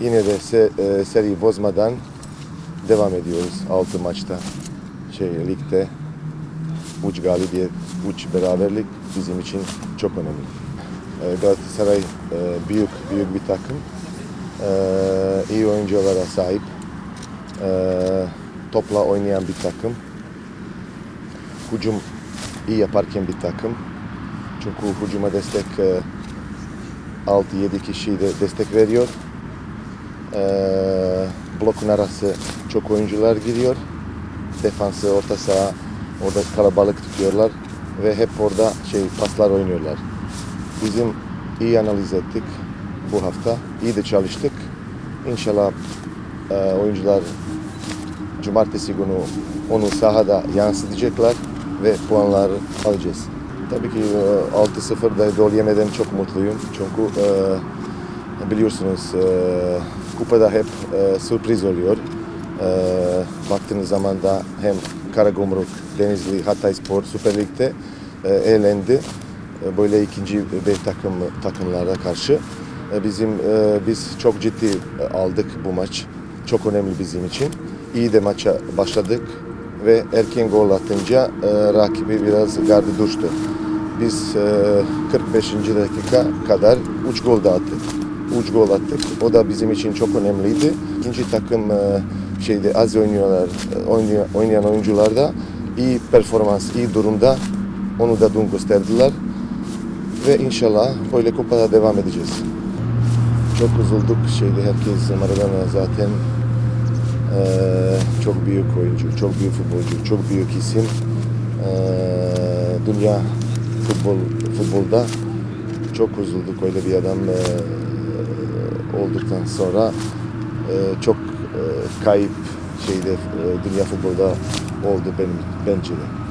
yine de se, e, seriyi bozmadan devam ediyoruz 6 maçta şey ligde. Uç galibiyet, uç beraberlik bizim için çok önemli. E, Galatasaray e, büyük büyük bir takım. E, iyi oyunculara sahip. E, topla oynayan bir takım. Hücum iyi yaparken bir takım. Çünkü hücuma destek e, 6-7 kişi de destek veriyor. Ee, blokun arası çok oyuncular giriyor. Defansı, orta saha orada kalabalık tutuyorlar ve hep orada şey paslar oynuyorlar. Bizim iyi analiz ettik bu hafta. İyi de çalıştık. İnşallah e, oyuncular cumartesi günü onu sahada yansıtacaklar ve puanlar alacağız. Tabii ki e, 6-0'da gol yemeden çok mutluyum. Çünkü e, biliyorsunuz kupada hep e, sürpriz oluyor. E, baktığınız zaman da hem Karagümrük, Denizli, Hatayspor Süper Lig'de e, eğlendi. E, böyle ikinci B takım takımlara karşı. E, bizim e, biz çok ciddi e, aldık bu maç. Çok önemli bizim için. İyi de maça başladık ve erken gol atınca e, rakibi biraz gardı düştü. Biz e, 45. dakika kadar 3 gol da attık. 3 gol attık. O da bizim için çok önemliydi. İkinci takım e, şeyde az oynuyorlar, e, oynayan, oynayan oyuncular da iyi performans, iyi durumda. Onu da dün gösterdiler. Ve inşallah böyle kupada devam edeceğiz. Çok üzüldük şeyde herkes Maradona zaten ee, çok büyük oyuncu, çok büyük futbolcu, çok büyük isim. Ee, dünya futbol futbolda çok üzüldük öyle bir adam ee, olduktan sonra ee, çok ee, kayıp şeyde ee, dünya futbolda oldu benim bence de.